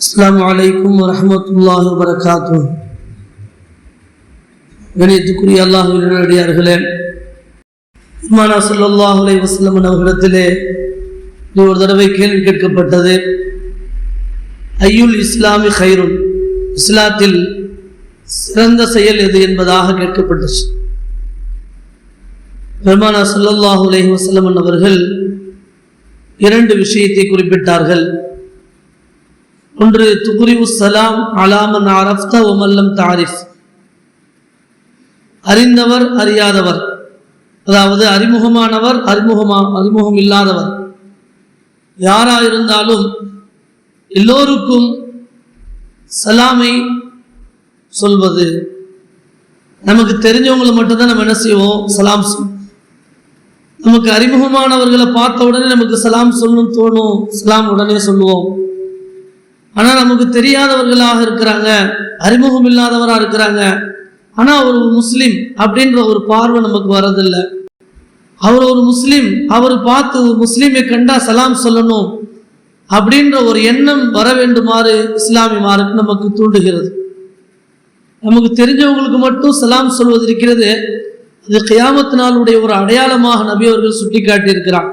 அஸ்ஸலாமு அலைக்கும் வரஹ்மத்துல்லாஹி வபரகாத்துஹ். கணியத்துக்குரிய அல்லாஹ்வின் நல்லடியார்களே இமானா ஸல்லல்லாஹு அலை வஸல்லம் அவர்களிடத்திலே ஒரு தடவை கேள்வி கேட்கப்பட்டது. ஐயுல் இஸ்லாமி ஹைருன் இஸ்லாத்தில் சிறந்த செயல் எது என்பதாக கேட்கப்பட்டுச்சு. பெருமானா ஸல்லல்லாஹு அலைஹி வஸல்லம் அவர்கள் இரண்டு விஷயத்தை குறிப்பிட்டார்கள். ஒன்று துகுரிவு சலாம் அலாமன் அரப்த ஒமல்லம் தாரிஃப். அறிந்தவர் அறியாதவர். அதாவது அறிமுகமானவர் அறிமுகமா அறிமுகம் இல்லாதவர் யாரா இருந்தாலும் எல்லோருக்கும் சலாமை சொல்வது. நமக்கு தெரிஞ்சவங்களை மட்டும்தான் நம்ம என்ன செய்வோம்? சலாம் நமக்கு அறிமுகமானவர்களை பார்த்த உடனே நமக்கு சலாம் சொல்லணும் தோணும். சலாம் உடனே சொல்லுவோம். ஆனா நமக்கு தெரியாதவர்களாக இருக்கிறாங்க அறிமுகம் இல்லாதவராக இருக்கிறாங்க. ஆனா ஒரு முஸ்லீம் அப்படின்ற ஒரு பார்வை நமக்கு வரதில்லை அவர் ஒரு முஸ்லீம் அவர் பார்த்து ஒரு முஸ்லீமை கண்டா சலாம் சொல்லணும் அப்படின்ற ஒரு எண்ணம் வர வேண்டுமாறு இஸ்லாமியமாருக்கு நமக்கு தூண்டுகிறது. நமக்கு தெரிஞ்சவங்களுக்கு மட்டும் சலாம் சொல்வது இருக்கிறது அது கியாமத்து நாளுடைய ஒரு அடையாளமாக நபி அவர்கள் சுட்டி காட்டியிருக்கிறார்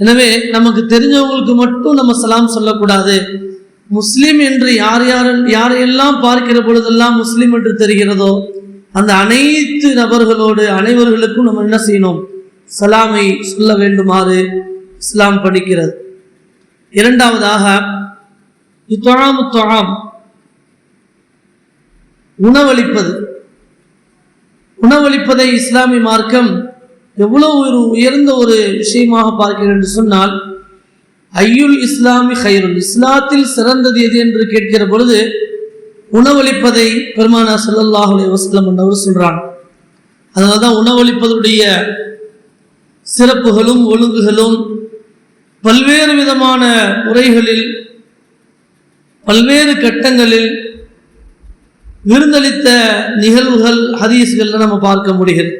எனவே நமக்கு தெரிஞ்சவங்களுக்கு மட்டும் நம்ம சலாம் சொல்லக்கூடாது. முஸ்லிம் என்று யார் யார் யாரையெல்லாம் பார்க்கிற பொழுதெல்லாம் முஸ்லிம் என்று தெரிகிறதோ அந்த அனைத்து நபர்களோடு அனைவர்களுக்கும் நம்ம என்ன செய்யணும்? சலாமை சொல்ல வேண்டுமாறு இஸ்லாம் படிக்கிறது. இரண்டாவதாக இத்தொழாமு தொழாம் உணவளிப்பது. உணவளிப்பதை இஸ்லாமிய மார்க்கம் எவ்வளவு ஒரு உயர்ந்த ஒரு விஷயமாக பார்க்கிறேன் என்று சொன்னால் ஐயுல் இஸ்லாமி ஹைருன் இஸ்லாத்தில் சிறந்தது எது என்று கேட்கிற பொழுது உணவளிப்பதை பெருமானா சல்லல்லாஹ் அலைஹி வஸல்லம் அவர் சொல்றாங்க. அதனால தான் உணவளிப்பதுடைய சிறப்புகளும் ஒழுங்குகளும் பல்வேறு விதமான முறைகளில் பல்வேறு கட்டங்களில் விருந்தளித்த நிகழ்வுகள் ஹதீஸ்களில் நம்ம பார்க்க முடிகிறது.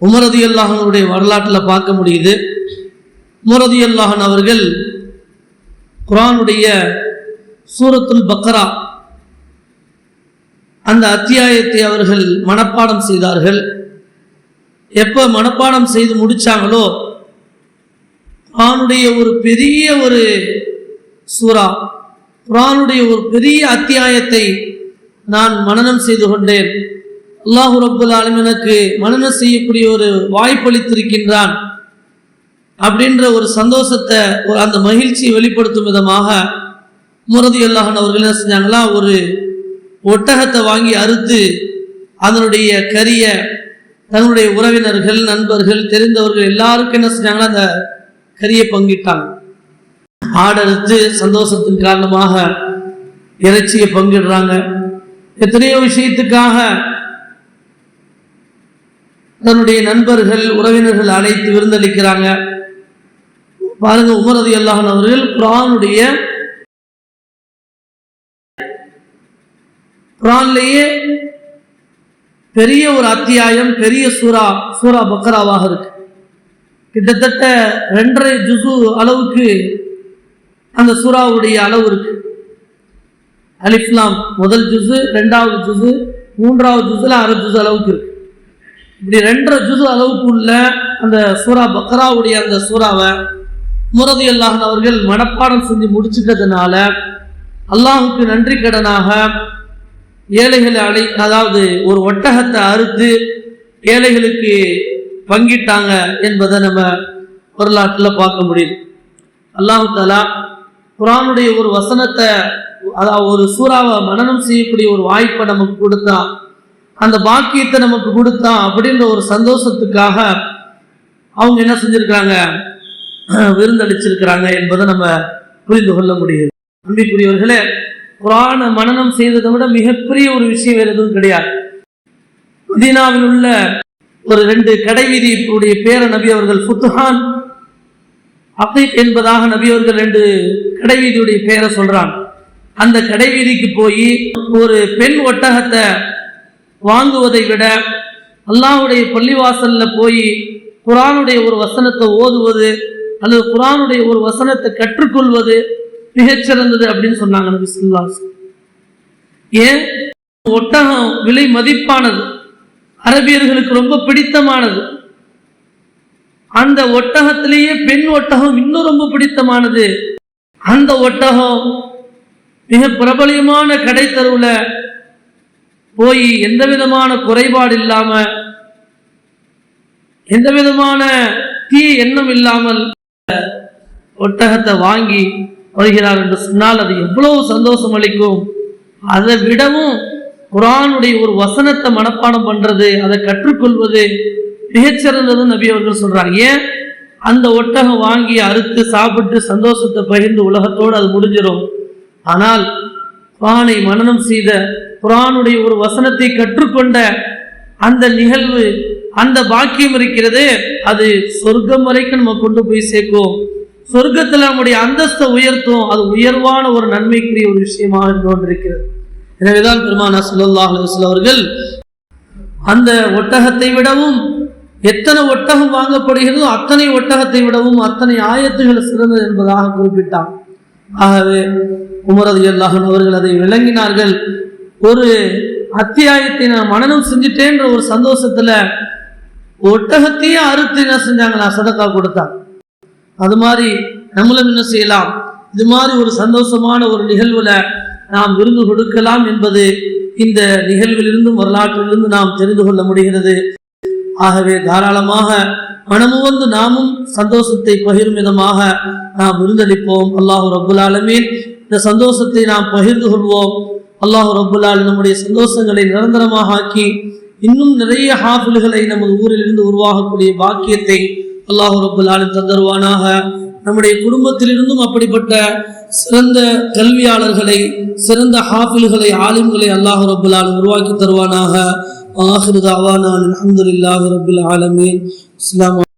உமரதி அல்லாஹனுடைய வரலாற்றில் பார்க்க முடியுது. முரதி அல்லாஹன் அவர்கள் குரானுடைய சூரத்துல் பக்ரா அந்த அத்தியாயத்தை அவர்கள் மனப்பாடம் செய்தார்கள். எப்போ மனப்பாடம் செய்து முடித்தாங்களோ குரானுடைய ஒரு பெரிய ஒரு சூறா குரானுடைய ஒரு பெரிய அத்தியாயத்தை நான் மனனம் செய்து கொண்டேன். அல்லாஹு ரபுல் ஆலம் மனனம் செய்யக்கூடிய ஒரு வாய்ப்பளித்திருக்கின்றான். அப்படின்ற ஒரு சந்தோஷத்தை ஒரு அந்த மகிழ்ச்சியை வெளிப்படுத்தும் விதமாக முரதி அல்லாஹன் அவர்கள் என்ன செஞ்சாங்களா? ஒரு ஒட்டகத்தை வாங்கி அறுத்து அதனுடைய கரிய தன்னுடைய உறவினர்கள் நண்பர்கள் தெரிந்தவர்கள் எல்லாருக்கும் என்ன செஞ்சாங்களா? அந்த கரியை பங்கிட்டாங்க. ஆடறுத்து சந்தோஷத்தின் காரணமாக இறைச்சியை பங்கிடுறாங்க. எத்தனையோ விஷயத்துக்காக தன்னுடைய நண்பர்கள் உறவினர்கள் அழைத்து விருந்தளிக்கிறாங்க. பாருங்க உமரது அல்லாஹன் அவர்கள் குரானுடைய குரான்லேயே பெரிய ஒரு அத்தியாயம் பெரிய சூரா சூரா பக்ராவாக இருக்கு. கிட்டத்தட்ட ரெண்டரை ஜுசு அளவுக்கு அந்த சூறாவுடைய அளவு இருக்கு. அலிஃப்லாம் முதல் ஜுசு ரெண்டாவது ஜுசு மூன்றாவது ஜுசுல அரை ஜுசு அளவுக்கு இருக்கு. இப்படி ரெண்டரை ஜுசு அளவுக்கு உள்ள அந்த சூரா பக்ராவுடைய அந்த சூறாவை முரதி அல்லாஹன் அவர்கள் மனப்பாடம் செஞ்சு முடிச்சுட்டதுனால அல்லாஹுக்கு நன்றி கடனாக ஏழைகளை அடை அதாவது ஒரு ஒட்டகத்தை அறுத்து ஏழைகளுக்கு பங்கிட்டாங்க என்பதை நம்ம வரலாற்றில் பார்க்க முடியுது. அல்லாஹு தாலா குரானுடைய ஒரு வசனத்தை அதாவது ஒரு சூறாவை மனனம் செய்யக்கூடிய ஒரு வாய்ப்பை நமக்கு கொடுத்தான் அந்த பாக்கியத்தை நமக்கு கொடுத்தான் அப்படின்ற ஒரு சந்தோஷத்துக்காக அவங்க என்ன செஞ்சுருக்காங்க விருந்தளிச்சிருக்கிறாங்க என்பதை நம்ம புரிந்து கொள்ள முடியுது. அன்பிக்குரியவர்களே குரான மனநம் செய்ததை விட மிகப்பெரிய ஒரு விஷயம் வேறு எதுவும் கிடையாது. மதினாவில் உள்ள ஒரு ரெண்டு கடைவீதியுடைய பேர நபி அவர்கள் புத்துஹான் என்பதாக நபி அவர்கள் ரெண்டு கடைவீதியுடைய பேரை சொல்றாங்க. அந்த கடைவீதிக்கு போய் ஒரு பெண் ஒட்டகத்தை வாங்குவதை விட அல்லாஹ்வுடைய பள்ளிவாசல்ல போய் குரானுடைய ஒரு வசனத்தை ஓதுவது அல்லது குரானுடைய ஒரு வசனத்தை கற்றுக்கொள்வது மிகச்சிறந்தது அப்படின்னு சொன்னாங்க நபி ஸல்லல்லாஹு ஏன்? ஒட்டகம் விலை மதிப்பானது. அரபியர்களுக்கு ரொம்ப பிடித்தமானது. அந்த ஒட்டகத்திலேயே பெண் ஒட்டகம் இன்னும் ரொம்ப பிடித்தமானது. அந்த ஒட்டகம் மிக பிரபலியமான கடை தெருவுல போய் எந்த விதமான குறைபாடு இல்லாமல் எந்த விதமான தீ எண்ணம் இல்லாமல் ஒட்டகத்தை வாங்கி வருகிறார் என்று சொன்னால் அது எவ்வளவு சந்தோஷம் அளிக்கும். அதை விடவும் குரானுடைய ஒரு வசனத்தை மனப்பாடம் பண்றது அதை கற்றுக்கொள்வது மிகச்சிறந்தது நபி அவர்கள் சொல்றாங்க. ஏன்? அந்த ஒட்டகம் வாங்கி அறுத்து சாப்பிட்டு சந்தோஷத்தை பகிர்ந்து உலகத்தோடு அது முடிஞ்சிடும் ஆனால் குரானை மனனம் செய்த குரானுடைய ஒரு வசனத்தை கற்றுக்கொண்ட அந்த நிகழ்வு அந்த பாக்கியம் இருக்கிறது அது சொர்க்கம் வரைக்கும் நம்ம கொண்டு போய் சேர்க்கும். சொர்க்கத்தில் நம்முடைய அந்தஸ்தை உயர்த்தும். அது உயர்வான ஒரு நன்மைக்குரிய ஒரு விஷயமாக இருந்து கொண்டிருக்கிறது எனவேதான் பெருமானா சுல்லா அலைஹி அவர்கள் அந்த ஒட்டகத்தை விடவும் எத்தனை ஒட்டகம் வாங்கப்படுகிறதோ அத்தனை ஒட்டகத்தை விடவும் அத்தனை ஆயத்துகள் சிறந்தது என்பதாக குறிப்பிட்டார் ஆகவே உமரது அல்லாஹன் அவர்கள் அதை விளங்கினார்கள். ஒரு அத்தியாயத்தை நான் மனனம் செஞ்சுட்டேன்ற ஒரு சந்தோஷத்துல ஒட்டகத்தையே அறுத்து என்ன செஞ்சாங்க நான் சதக்கா கொடுத்தான் அது மாதிரி நம்மளும் என்ன செய்யலாம்? இது மாதிரி ஒரு சந்தோஷமான ஒரு நிகழ்வுல நாம் விருந்து கொடுக்கலாம் என்பது இந்த நிகழ்விலிருந்தும் வரலாற்றிலிருந்து நாம் தெரிந்து கொள்ள முடிகிறது. ஆகவே தாராளமாக மனமு வந்து நாமும் சந்தோஷத்தை பகிரும் விதமாக நாம் விருந்தளிப்போம். அல்லாஹு ரபுல் ஆலமீன் இந்த சந்தோஷத்தை நாம் பகிர்ந்து கொள்வோம். அல்லாஹு ரப்புல் நம்முடைய சந்தோஷங்களை நிரந்தரமாக ஆக்கி இன்னும் நிறைய ஹாஃபில்களை நமது ஊரில் இருந்து உருவாகக்கூடிய பாக்கியத்தை அல்லாஹு ரப்புல் ஆலமீன் தந்தருவானாக. நம்முடைய குடும்பத்திலிருந்தும் அப்படிப்பட்ட சிறந்த கல்வியாளர்களை சிறந்த ஹாஃபில்களை ஆலிம்களை அல்லாஹு ரப்புல் உருவாக்கி தருவானாக. ஆஹிரு தாவானா அல்ஹம்துலில்லாஹி ரபுல் ஆலமீன். அஸ்ஸலாமு